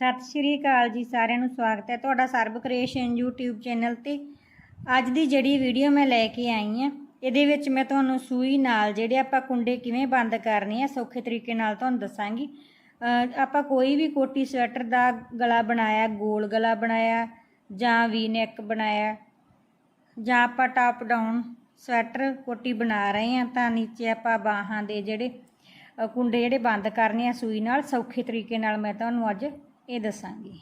ਸਤਿ ਸ਼੍ਰੀ ਅਕਾਲ ਜੀ ਸਾਰਿਆਂ ਨੂੰ, ਸਵਾਗਤ ਹੈ ਤੁਹਾਡਾ ਸਰਬ ਕ੍ਰੀਏਸ਼ਨ YouTube ਚੈਨਲ ਤੇ। ਅੱਜ ਦੀ ਜਿਹੜੀ ਵੀਡੀਓ ਮੈਂ ਲੈ ਕੇ ਆਈ ਹਾਂ, ਇਹਦੇ ਵਿੱਚ ਮੈਂ ਤੁਹਾਨੂੰ ਸੂਈ ਨਾਲ ਜਿਹੜੇ ਆਪਾਂ ਕੁੰਡੇ ਕਿਵੇਂ ਬੰਦ ਕਰਨੇ ਆ, ਸੌਖੇ ਤਰੀਕੇ ਨਾਲ ਤੁਹਾਨੂੰ ਦੱਸਾਂਗੀ। ਆਪਾਂ ਕੋਈ ਵੀ ਕੋਟੀ ਸਵੈਟਰ ਦਾ ਗਲਾ ਬਣਾਇਆ, ਗੋਲ ਗਲਾ ਬਣਾਇਆ, ਜਾਂ ਵੀ ਨੈਕ ਬਣਾਇਆ, ਜਾਂ ਆਪਾਂ ਟਾਪ ਡਾਊਨ ਸਵੈਟਰ ਕੋਟੀ ਬਣਾ ਰਹੇ ਹਾਂ, ਤਾਂ ਨੀਚੇ ਆਪਾਂ ਬਾਹਾਂ ਦੇ ਜਿਹੜੇ ਕੁੰਡੇ ਜਿਹੜੇ ਬੰਦ ਕਰਨੇ ਆ ਸੂਈ ਨਾਲ, ਸੌਖੇ ਤਰੀਕੇ ਨਾਲ ਮੈਂ ਤੁਹਾਨੂੰ ਅੱਜ ਇਹ ਦੱਸਾਂਗੀ।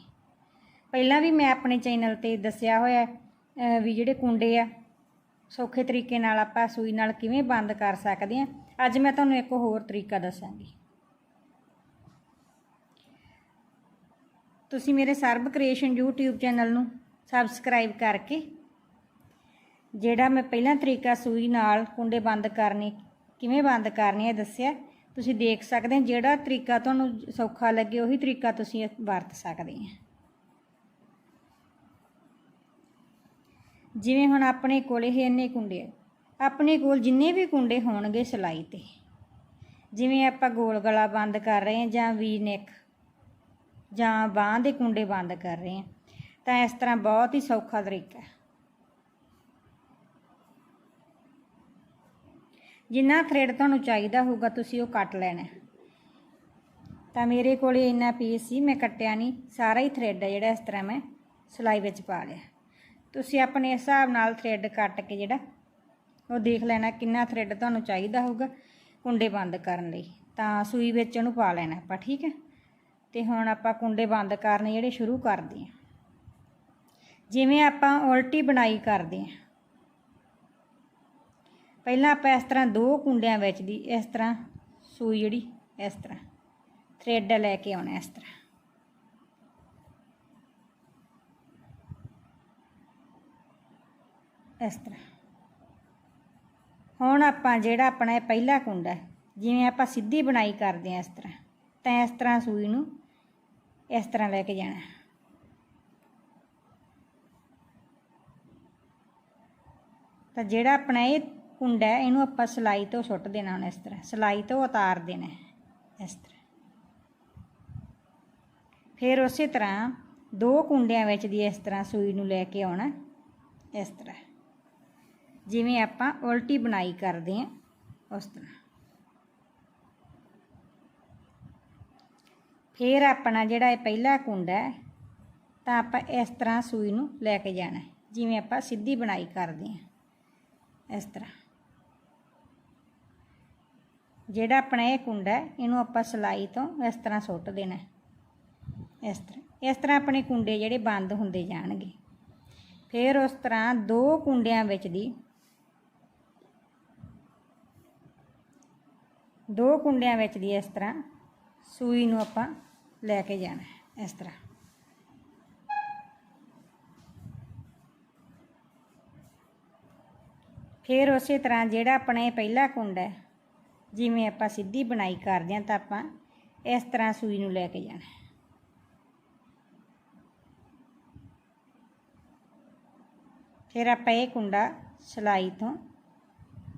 ਪਹਿਲਾਂ ਵੀ ਮੈਂ ਆਪਣੇ ਚੈਨਲ ਤੇ ਦੱਸਿਆ ਹੋਇਆ ਵੀ ਜਿਹੜੇ ਕੁੰਡੇ ਆ, ਸੌਖੇ ਤਰੀਕੇ ਨਾਲ ਆਪਾਂ ਸੂਈ ਨਾਲ ਕਿਵੇਂ ਬੰਦ ਕਰ ਸਕਦੇ ਆ, ਅੱਜ ਮੈਂ ਤੁਹਾਨੂੰ ਇੱਕ ਹੋਰ ਤਰੀਕਾ ਦੱਸਾਂਗੀ। ਤੁਸੀਂ ਮੇਰੇ ਸਰਬ ਕ੍ਰੀਏਸ਼ਨ YouTube ਚੈਨਲ ਨੂੰ ਸਬਸਕ੍ਰਾਈਬ ਕਰਕੇ, ਜਿਹੜਾ ਮੈਂ ਪਹਿਲਾਂ ਤਰੀਕਾ ਸੂਈ ਨਾਲ ਕੁੰਡੇ ਬੰਦ ਕਰਨੇ, ਕਿਵੇਂ ਬੰਦ ਕਰਨੇ ਇਹ ਦੱਸਿਆ ਤੁਸੀਂ ਦੇਖ ਸਕਦੇ ਹੋ ਜਿਹੜਾ ਤਰੀਕਾ ਤੁਹਾਨੂੰ ਸੌਖਾ ਲੱਗੇ, ਉਹੀ ਤਰੀਕਾ ਤੁਸੀਂ ਵਰਤ ਸਕਦੇ ਆ ਜਿਵੇਂ ਹੁਣ ਆਪਣੇ ਕੋਲ ਇਹ ਇੰਨੇ ਕੁੰਡੇ ਆ। ਆਪਣੇ ਕੋਲ ਜਿੰਨੇ ਵੀ ਕੁੰਡੇ ਹੋਣਗੇ ਸਿਲਾਈ ਤੇ। ਜਿਵੇਂ ਆਪਾਂ ਗੋਲ ਗਲਾ ਬੰਦ ਕਰ ਰਹੇ ਹਾਂ ਜਾਂ ਵੀ ਨੈਕ ਜਾਂ ਬਾਹਾਂ ਦੇ ਕੁੰਡੇ ਬੰਦ ਕਰ ਰਹੇ ਹਾਂ, ਤਾਂ ਇਸ ਤਰ੍ਹਾਂ ਬਹੁਤ ਹੀ ਸੌਖਾ ਤਰੀਕਾ ਹੈ। ਜਿੰਨਾ ਥਰੈਡ ਤੁਹਾਨੂੰ ਚਾਹੀਦਾ ਹੋਊਗਾ ਤੁਸੀਂ ਉਹ ਕੱਟ ਲੈਣਾ ਤਾਂ ਮੇਰੇ ਕੋਲੇ ਇੰਨਾ ਪੀਸ ਸੀ, ਮੈਂ ਕੱਟਿਆ ਨਹੀਂ, ਸਾਰਾ ਹੀ ਥਰੈਡ ਹੈ ਜਿਹੜਾ ਇਸ ਤਰ੍ਹਾਂ ਮੈਂ ਸਿਲਾਈ ਵਿੱਚ ਪਾ ਲਿਆ। ਤੁਸੀਂ ਆਪਣੇ ਹਿਸਾਬ ਨਾਲ ਥ੍ਰੈਡ ਕੱਟ ਕੇ ਜਿਹੜਾ ਉਹ ਦੇਖ ਲੈਣਾ ਕਿੰਨਾ ਥ੍ਰੈਡ ਤੁਹਾਨੂੰ ਚਾਹੀਦਾ ਹੋਊਗਾ ਕੁੰਡੇ ਬੰਦ ਕਰਨ ਲਈ। ਤਾਂ ਸੂਈ ਵਿੱਚ ਉਹਨੂੰ ਪਾ ਲੈਣਾ ਆਪਾਂ, ਠੀਕ ਹੈ? ਤੇ ਹੁਣ ਆਪਾਂ ਕੁੰਡੇ ਬੰਦ ਕਰਨੇ ਜਿਹੜੇ ਸ਼ੁਰੂ ਕਰਦੇ ਹਾਂ। ਜਿਵੇਂ ਆਪਾਂ ਉਲਟੀ ਬਣਾਈ ਕਰਦੇ ਹਾਂ ਪਹਿਲਾਂ ਆਪਾਂ ਇਸ ਤਰ੍ਹਾਂ ਦੋ ਕੁੰਡਿਆਂ ਵਿੱਚ ਦੀ ਇਸ ਤਰ੍ਹਾਂ ਸੂਈ ਜਿਹੜੀ ਇਸ ਤਰ੍ਹਾਂ। ਥ੍ਰੈਡ ਲੈ ਕੇ ਆਉਣਾ ਇਸ ਤਰ੍ਹਾਂ। ਇਸ ਤਰ੍ਹਾਂ। ਹੁਣ ਆਪਾਂ ਜਿਹੜਾ ਆਪਣਾ ਇਹ ਪਹਿਲਾ ਕੁੰਡਾ ਹੈ, ਜਿਵੇਂ ਆਪਾਂ ਸਿੱਧੀ ਬਣਾਈ ਕਰਦੇ ਹਾਂ ਇਸ ਤਰ੍ਹਾਂ ਤਾਂ ਇਸ ਤਰ੍ਹਾਂ ਸੂਈ ਨੂੰ ਇਸ ਤਰ੍ਹਾਂ ਲੈ ਕੇ ਜਾਣਾ। ਤਾਂ ਜਿਹੜਾ ਆਪਣਾ ਇਹ ਕੁੰਡਾ ਹੈ, ਇਹਨੂੰ ਆਪਾਂ ਸਲਾਈ ਤੋਂ ਸੁੱਟ ਦੇਣਾ ਹੁਣ ਇਸ ਤਰ੍ਹਾਂ। ਸਲਾਈ ਤੋਂ ਉਤਾਰ ਦੇਣਾ ਇਸ ਤਰ੍ਹਾਂ। ਫਿਰ ਉਸੇ ਤਰ੍ਹਾਂ ਦੋ ਕੁੰਡਿਆਂ ਵਿੱਚ ਦੀ ਇਸ ਤਰ੍ਹਾਂ ਸੂਈ ਨੂੰ ਲੈ ਕੇ ਆਉਣਾ ਇਸ ਤਰ੍ਹਾਂ। ਜਿਵੇਂ ਆਪਾਂ ਉਲਟੀ ਬਣਾਈ ਕਰਦੇ ਹਾਂ, ਉਸ ਤਰ੍ਹਾਂ। ਫਿਰ ਆਪਣਾ ਜਿਹੜਾ ਇਹ ਪਹਿਲਾ ਕੁੰਡਾ ਹੈ, ਤਾਂ ਆਪਾਂ ਇਸ ਤਰ੍ਹਾਂ ਸੂਈ ਨੂੰ ਲੈ ਕੇ ਜਾਣਾ ਜਿਵੇਂ ਆਪਾਂ ਸਿੱਧੀ ਬਣਾਈ ਕਰਦੇ ਹਾਂ, ਇਸ ਤਰ੍ਹਾਂ। ਜਿਹੜਾ ਆਪਣਾ ਇਹ ਕੁੰਡਾ ਹੈ, ਇਹਨੂੰ ਆਪਾਂ ਸਲਾਈ ਤੋਂ ਇਸ ਤਰ੍ਹਾਂ ਸੁੱਟ ਦੇਣਾ ਇਸ ਤਰ੍ਹਾਂ ਇਸ ਤਰ੍ਹਾਂ ਆਪਣੇ ਕੁੰਡੇ ਜਿਹੜੇ ਬੰਦ ਹੁੰਦੇ ਜਾਣਗੇ। ਫਿਰ ਉਸ ਤਰ੍ਹਾਂ ਦੋ ਕੁੰਡਿਆਂ ਵਿੱਚ ਦੀ ਦੋ ਕੁੰਡਿਆਂ ਵਿੱਚ ਦੀ ਇਸ ਤਰ੍ਹਾਂ ਸੂਈ ਨੂੰ ਆਪਾਂ ਲੈ ਕੇ ਜਾਣਾ ਇਸ ਤਰ੍ਹਾਂ। ਫਿਰ ਉਸੇ ਤਰ੍ਹਾਂ ਜਿਹੜਾ ਆਪਣਾ ਇਹ ਪਹਿਲਾ ਕੁੰਡਾ ਹੈ ਜਿਵੇਂ ਆਪਾਂ ਸਿੱਧੀ ਬਣਾਈ ਕਰਦੇ ਹਾਂ ਤਾਂ ਆਪਾਂ ਇਸ ਤਰ੍ਹਾਂ ਸੂਈ ਨੂੰ ਲੈ ਕੇ ਜਾਣਾ ਫਿਰ ਆਪਾਂ ਇਹ ਕੁੰਡਾ ਸਲਾਈ ਤੋਂ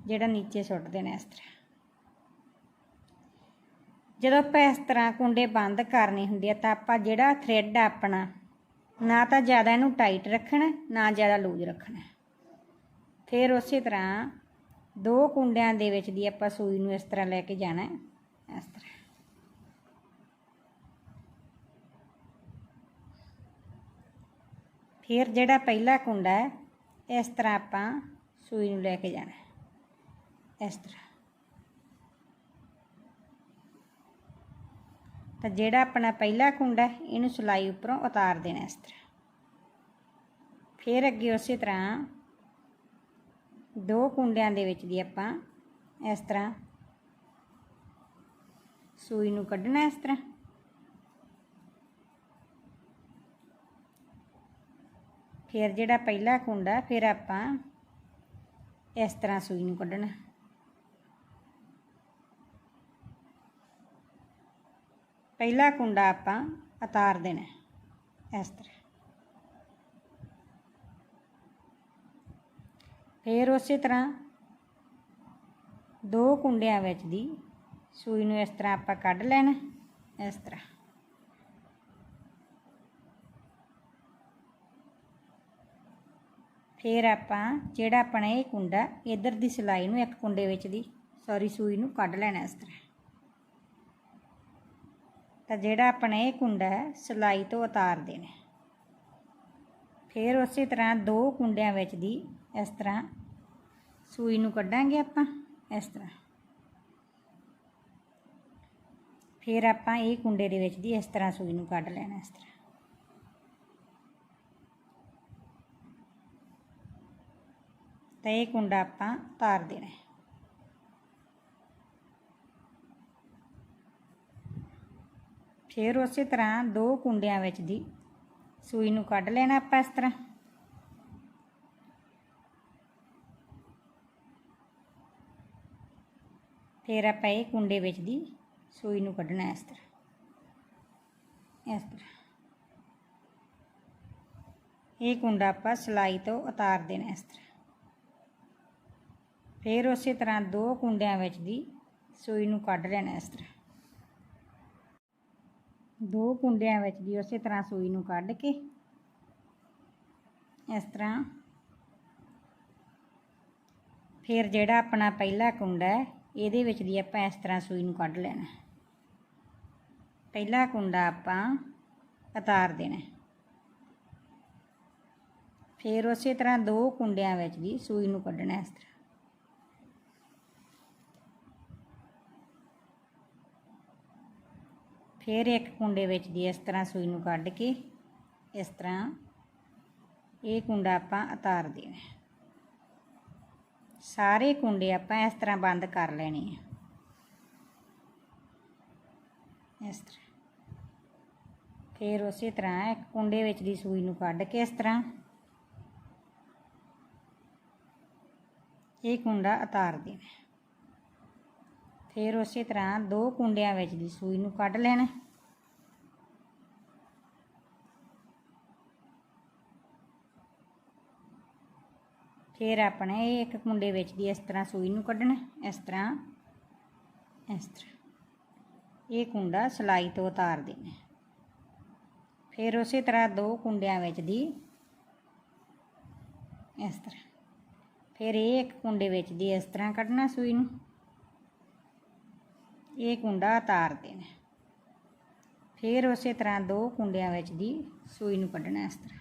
ਜਿਹੜਾ ਨੀਚੇ ਸੁੱਟ ਦੇਣਾ ਇਸ ਤਰ੍ਹਾਂ। ਜਦੋਂ ਆਪਾਂ ਇਸ ਤਰ੍ਹਾਂ ਕੁੰਡੇ ਬੰਦ ਕਰਨੇ ਹੁੰਦੇ ਆ ਤਾਂ ਆਪਾਂ ਜਿਹੜਾ ਥ੍ਰੈਡ ਆ ਆਪਣਾ, ਨਾ ਤਾਂ ਜ਼ਿਆਦਾ ਇਹਨੂੰ ਟਾਈਟ ਰੱਖਣਾ, ਨਾ ਜ਼ਿਆਦਾ ਲੂਜ਼ ਰੱਖਣਾ। ਫਿਰ ਉਸੇ ਤਰ੍ਹਾਂ ਦੋ ਕੁੰਡਿਆਂ ਦੇ ਵਿੱਚ ਦੀ ਆਪਾਂ ਸੂਈ ਨੂੰ ਇਸ ਤਰ੍ਹਾਂ ਲੈ ਕੇ ਜਾਣਾ ਹੈ। ਇਸ ਤਰ੍ਹਾਂ। ਫਿਰ ਜਿਹੜਾ ਪਹਿਲਾ ਕੁੰਡਾ ਹੈ, ਇਸ ਤਰ੍ਹਾਂ ਆਪਾਂ ਸੂਈ ਨੂੰ ਲੈ ਕੇ ਜਾਣਾ ਇਸ ਤਰ੍ਹਾਂ। ਤਾਂ ਜਿਹੜਾ ਆਪਣਾ ਪਹਿਲਾ ਕੁੰਡਾ ਹੈ, ਇਹਨੂੰ ਸਿਲਾਈ ਉੱਪਰੋਂ ਉਤਾਰ ਦੇਣਾ ਇਸ ਤਰ੍ਹਾਂ। ਫਿਰ ਅੱਗੇ ਉਸੇ ਤਰ੍ਹਾਂ ਦੋ ਕੁੰਡਿਆਂ ਦੇ ਵਿੱਚ ਦੀ ਆਪਾਂ ਇਸ ਤਰ੍ਹਾਂ ਸੂਈ ਨੂੰ ਕੱਢਣਾ ਇਸ ਤਰ੍ਹਾਂ। ਫਿਰ ਜਿਹੜਾ ਪਹਿਲਾ ਕੁੰਡਾ ਫਿਰ ਆਪਾਂ ਇਸ ਤਰ੍ਹਾਂ ਸੂਈ ਨੂੰ ਕੱਢਣਾ। ਪਹਿਲਾ ਕੁੰਡਾ ਆਪਾਂ ਉਤਾਰ ਦੇਣਾ ਇਸ ਤਰ੍ਹਾਂ। ਫਿਰ ਉਸੇ ਤਰ੍ਹਾਂ ਦੋ ਕੁੰਡਿਆਂ ਵਿੱਚ ਦੀ ਸੂਈ ਨੂੰ ਇਸ ਤਰ੍ਹਾਂ ਆਪਾਂ ਕੱਢ ਲੈਣਾ, ਇਸ ਤਰ੍ਹਾਂ। ਫਿਰ ਆਪਾਂ ਜਿਹੜਾ ਆਪਣਾ ਇਹ ਕੁੰਡਾ ਇਧਰ ਦੀ ਸਿਲਾਈ ਨੂੰ ਇੱਕ ਕੁੰਡੇ ਵਿੱਚ ਦੀ ਸੌਰੀ ਸੂਈ ਨੂੰ ਕੱਢ ਲੈਣਾ ਇਸ ਤਰ੍ਹਾਂ। ਤਾਂ ਜਿਹੜਾ ਆਪਣਾ ਇਹ ਕੁੰਡਾ ਹੈ, ਸਿਲਾਈ ਤੋਂ ਉਤਾਰ ਦੇਣਾ। ਫਿਰ ਉਸੇ ਤਰ੍ਹਾਂ ਦੋ ਕੁੰਡਿਆਂ ਵਿੱਚ ਦੀ ਇਸ ਤਰ੍ਹਾਂ ਸੂਈ ਨੂੰ ਕੱਢਾਂਗੇ ਆਪਾਂ, ਇਸ ਤਰ੍ਹਾਂ। ਫਿਰ ਆਪਾਂ ਇਹ ਕੁੰਡੇ ਦੇ ਵਿੱਚ ਦੀ ਇਸ ਤਰ੍ਹਾਂ ਸੂਈ ਨੂੰ ਕੱਢ ਲੈਣਾ ਇਸ ਤਰ੍ਹਾਂ। ਤਾਂ ਇਹ ਕੁੰਡਾ ਆਪਾਂ ਤਾਰ ਦੇਣਾ ਫਿਰ ਉਸੇ ਤਰ੍ਹਾਂ ਦੋ ਕੁੰਡਿਆਂ ਵਿੱਚ ਦੀ ਸੂਈ ਨੂੰ ਕੱਢ ਲੈਣਾ ਆਪਾਂ ਇਸ ਤਰ੍ਹਾਂ। ਫਿਰ ਆਪਾਂ ਇਹ ਕੁੰਡੇ ਵਿੱਚ ਦੀ ਸੂਈ ਨੂੰ ਕੱਢਣਾ ਇਸ ਤਰ੍ਹਾਂ। ਇਸ ਤਰ੍ਹਾਂ। ਇਹ ਕੁੰਡਾ ਆਪਾਂ ਸਿਲਾਈ ਤੋਂ ਉਤਾਰ ਦੇਣਾ ਇਸ ਤਰ੍ਹਾਂ। ਫਿਰ ਉਸੇ ਤਰ੍ਹਾਂ ਦੋ ਕੁੰਡਿਆਂ ਵਿੱਚ ਦੀ ਸੂਈ ਨੂੰ ਕੱਢ ਲੈਣਾ ਇਸ ਤਰ੍ਹਾਂ। ਦੋ ਕੁੰਡਿਆਂ ਵਿੱਚ ਦੀ ਉਸੇ ਤਰ੍ਹਾਂ ਸੂਈ ਨੂੰ ਕੱਢ ਕੇ ਇਸ ਤਰ੍ਹਾਂ ਫਿਰ ਜਿਹੜਾ ਆਪਣਾ ਪਹਿਲਾ ਕੁੰਡਾ ਹੈ, ਇਹਦੇ ਵਿੱਚ ਦੀ ਆਪਾਂ ਇਸ ਤਰ੍ਹਾਂ ਸੂਈ ਨੂੰ ਕੱਢ ਲੈਣਾ। ਪਹਿਲਾ ਕੁੰਡਾ ਆਪਾਂ ਉਤਾਰ ਦੇਣਾ। ਫਿਰ ਉਸੇ ਤਰ੍ਹਾਂ ਦੋ ਕੁੰਡਿਆਂ ਵਿੱਚ ਦੀ ਸੂਈ ਨੂੰ ਕੱਢਣਾ ਇਸ ਤਰ੍ਹਾਂ। ਫਿਰ ਇੱਕ ਕੁੰਡੇ ਵਿੱਚ ਦੀ ਇਸ ਤਰ੍ਹਾਂ ਸੂਈ ਨੂੰ ਕੱਢ ਕੇ ਇਸ ਤਰ੍ਹਾਂ ਇਹ ਕੁੰਡਾ ਆਪਾਂ ਉਤਾਰ ਦੇਣਾ ਸਾਰੇ ਕੁੰਡੇ ਆਪਾਂ ਇਸ ਤਰ੍ਹਾਂ ਬੰਦ ਕਰ ਲੈਣੇ ਆ। ਇਸ ਤਰ੍ਹਾਂ। ਫਿਰ ਉਸੇ ਤਰ੍ਹਾਂ ਇੱਕ ਕੁੰਡੇ ਵਿੱਚ ਦੀ ਸੂਈ ਨੂੰ ਕੱਢ ਕੇ ਇਸ ਤਰ੍ਹਾਂ ਇਹ ਕੁੰਡਾ ਉਤਾਰ ਦੇਣਾ ਫਿਰ ਉਸੇ ਤਰ੍ਹਾਂ ਦੋ ਕੁੰਡਿਆਂ ਵਿੱਚ ਦੀ ਸੂਈ ਨੂੰ ਕੱਢ ਲੈਣਾ। ਫਿਰ ਆਪਣੇ ਇਹ ਇੱਕ ਕੁੰਡੇ ਵਿੱਚ ਦੀ ਇਸ ਤਰ੍ਹਾਂ ਸੂਈ ਨੂੰ ਕੱਢਣਾ, ਇਸ ਤਰ੍ਹਾਂ ਇਸ ਤਰ੍ਹਾਂ। ਇਹ ਕੁੰਡਾ ਸਿਲਾਈ ਤੋਂ ਉਤਾਰ ਦੇਣਾ। ਫਿਰ ਉਸੇ ਤਰ੍ਹਾਂ ਦੋ ਕੁੰਡਿਆਂ ਵਿੱਚ ਦੀ ਇਸ ਤਰ੍ਹਾਂ। ਫਿਰ ਇਹ ਇੱਕ ਕੁੰਡੇ ਵਿੱਚ ਦੀ ਇਸ ਤਰ੍ਹਾਂ ਕੱਢਣਾ ਸੂਈ ਨੂੰ। ਇਹ ਕੁੰਡਾ ਉਤਾਰ ਦੇਣਾ। ਫਿਰ ਉਸੇ ਤਰ੍ਹਾਂ ਦੋ ਕੁੰਡਿਆਂ ਵਿੱਚ ਦੀ ਸੂਈ ਨੂੰ ਕੱਢਣਾ ਇਸ ਤਰ੍ਹਾਂ।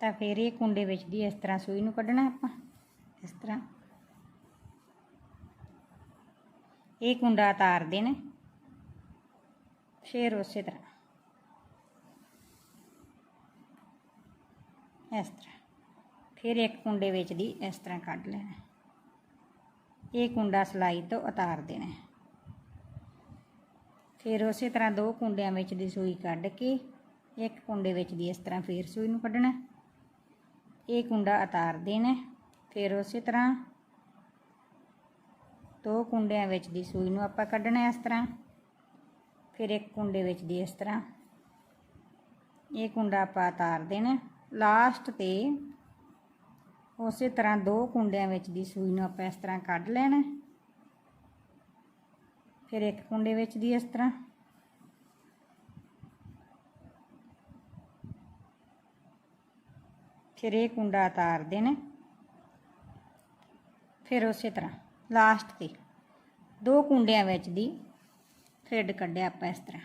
ਤਾਂ ਫਿਰ ਇਹ ਕੁੰਡੇ ਵਿੱਚ ਦੀ ਇਸ ਤਰ੍ਹਾਂ ਸੂਈ ਨੂੰ ਕੱਢਣਾ ਆਪਾਂ, ਇਸ ਤਰ੍ਹਾਂ। ਇਹ ਕੁੰਡਾ ਉਤਾਰ ਦੇਣਾ ਫਿਰ ਉਸੇ ਤਰ੍ਹਾਂ। ਇਸ ਤਰ੍ਹਾਂ। ਫਿਰ ਇੱਕ ਕੁੰਡੇ ਵਿੱਚ ਦੀ ਇਸ ਤਰ੍ਹਾਂ ਕੱਢ ਲੈਣਾ। ਇਹ ਕੁੰਡਾ ਸਿਲਾਈ ਤੋਂ ਉਤਾਰ ਦੇਣਾ। ਫਿਰ ਉਸੇ ਤਰ੍ਹਾਂ ਦੋ ਕੁੰਡਿਆਂ ਵਿੱਚ ਦੀ ਸੂਈ ਕੱਢ ਕੇ ਇੱਕ ਕੁੰਡੇ ਵਿੱਚ ਦੀ ਇਸ ਤਰ੍ਹਾਂ ਫਿਰ ਸੂਈ ਨੂੰ ਕੱਢਣਾ। ਇਹ ਕੁੰਡਾ ਉਤਾਰ ਦੇਣਾ। ਫਿਰ ਉਸੇ ਤਰ੍ਹਾਂ ਦੋ ਕੁੰਡਿਆਂ ਵਿੱਚ ਦੀ ਸੂਈ ਨੂੰ ਆਪਾਂ ਕੱਢਣਾ ਇਸ ਤਰ੍ਹਾਂ। ਫਿਰ ਇੱਕ ਕੁੰਡੇ ਵਿੱਚ ਦੀ ਇਸ ਤਰ੍ਹਾਂ। ਇਹ ਕੁੰਡਾ ਆਪਾਂ ਉਤਾਰ ਦੇਣਾ। ਲਾਸਟ ਤੇ ਉਸੇ ਤਰ੍ਹਾਂ ਦੋ ਕੁੰਡਿਆਂ ਵਿੱਚ ਦੀ ਸੂਈ ਨੂੰ ਆਪਾਂ ਇਸ ਤਰ੍ਹਾਂ ਕੱਢ ਲੈਣਾ। ਫਿਰ ਇੱਕ ਕੁੰਡੇ ਵਿੱਚ ਦੀ ਇਸ ਤਰ੍ਹਾਂ। ਫਿਰ ਇਹ ਕੁੰਡਾ ਉਤਾਰ ਦੇਣਾ। ਫਿਰ ਉਸੇ ਤਰ੍ਹਾਂ। ਲਾਸਟ ਤੇ। ਦੋ ਕੁੰਡਿਆਂ ਵਿੱਚ ਦੀ ਥ੍ਰੈਡ ਕੱਢਿਆ ਆਪਾਂ ਇਸ ਤਰ੍ਹਾਂ।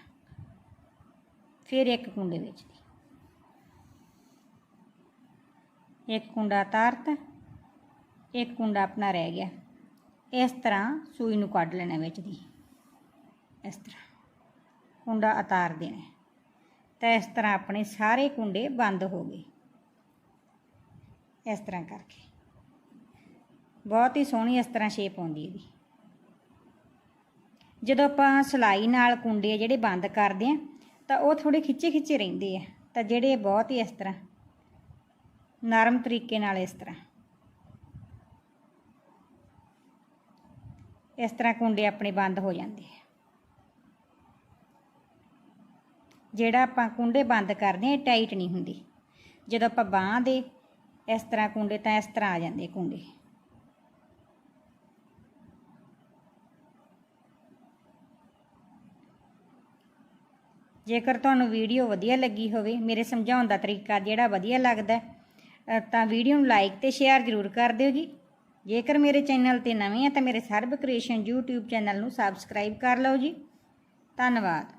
ਫਿਰ ਇੱਕ ਕੁੰਡੇ ਵਿੱਚ ਦੀ। ਇੱਕ ਕੁੰਡਾ ਉਤਾਰਤਾ ਇੱਕ ਕੁੰਡਾ ਆਪਣਾ ਰਹਿ ਗਿਆ। ਇਸ ਤਰ੍ਹਾਂ ਸੂਈ ਨੂੰ ਕੱਢ ਲੈਣਾ ਵਿੱਚ ਦੀ। ਇਸ ਤਰ੍ਹਾਂ ਕੁੰਡਾ ਉਤਾਰ ਦੇਣਾ। ਤਾਂ ਇਸ ਤਰ੍ਹਾਂ ਆਪਣੇ ਸਾਰੇ ਕੁੰਡੇ ਬੰਦ ਹੋ ਗਏ। ਇਸ ਤਰ੍ਹਾਂ ਕਰਕੇ। ਬਹੁਤ ਹੀ ਸੋਹਣੀ ਇਸ ਤਰ੍ਹਾਂ ਸ਼ੇਪ ਆਉਂਦੀ ਇਹਦੀ। ਜਦੋਂ ਆਪਾਂ ਸਿਲਾਈ ਨਾਲ ਕੁੰਡੇ ਜਿਹੜੇ ਬੰਦ ਕਰਦੇ ਆ, ਤਾਂ ਉਹ ਥੋੜੇ ਖਿੱਚੇ ਖਿੱਚੇ ਰਹਿੰਦੇ ਆ, ਤਾਂ ਜਿਹੜੇ ਬਹੁਤ ਹੀ ਇਸ ਤਰ੍ਹਾਂ ਨਰਮ ਤਰੀਕੇ ਨਾਲ ਇਸ ਤਰ੍ਹਾਂ। ਇਸ ਤਰ੍ਹਾਂ ਕੁੰਡੇ ਆਪਣੇ ਬੰਦ ਹੋ ਜਾਂਦੇ ਆ। ਜਿਹੜਾ ਆਪਾਂ ਕੁੰਡੇ ਬੰਦ ਕਰਦੇ ਆ, ਇਹ ਟਾਈਟ ਨਹੀਂ ਹੁੰਦੀ। ਜਦੋਂ ਆਪਾਂ ਬਾਹਾਂ ਦੇ ਇਸ ਤਰ੍ਹਾਂ ਕੁੰਡੇ, ਤਾਂ ਇਸ ਤਰ੍ਹਾਂ ਆ ਜਾਂਦੇ ਕੁੰਡੇ। ਜੇਕਰ ਤੁਹਾਨੂੰ ਵੀਡੀਓ ਵਧੀਆ ਲੱਗੀ ਹੋਵੇ, ਮੇਰੇ ਸਮਝਾਉਣ ਦਾ ਤਰੀਕਾ ਜਿਹੜਾ ਵਧੀਆ ਲੱਗਦਾ ਤਾਂ ਵੀਡੀਓ ਨੂੰ ਲਾਈਕ ਤੇ ਸ਼ੇਅਰ ਜ਼ਰੂਰ ਕਰ ਦਿਓ ਜੀ। ਜੇਕਰ ਮੇਰੇ ਚੈਨਲ ਤੇ ਨਵੇਂ ਆ, ਤਾਂ ਮੇਰੇ ਸਰਬ ਕ੍ਰੀਏਸ਼ਨ YouTube ਚੈਨਲ ਨੂੰ ਸਬਸਕ੍ਰਾਈਬ ਕਰ ਲਓ ਜੀ। ਧੰਨਵਾਦ।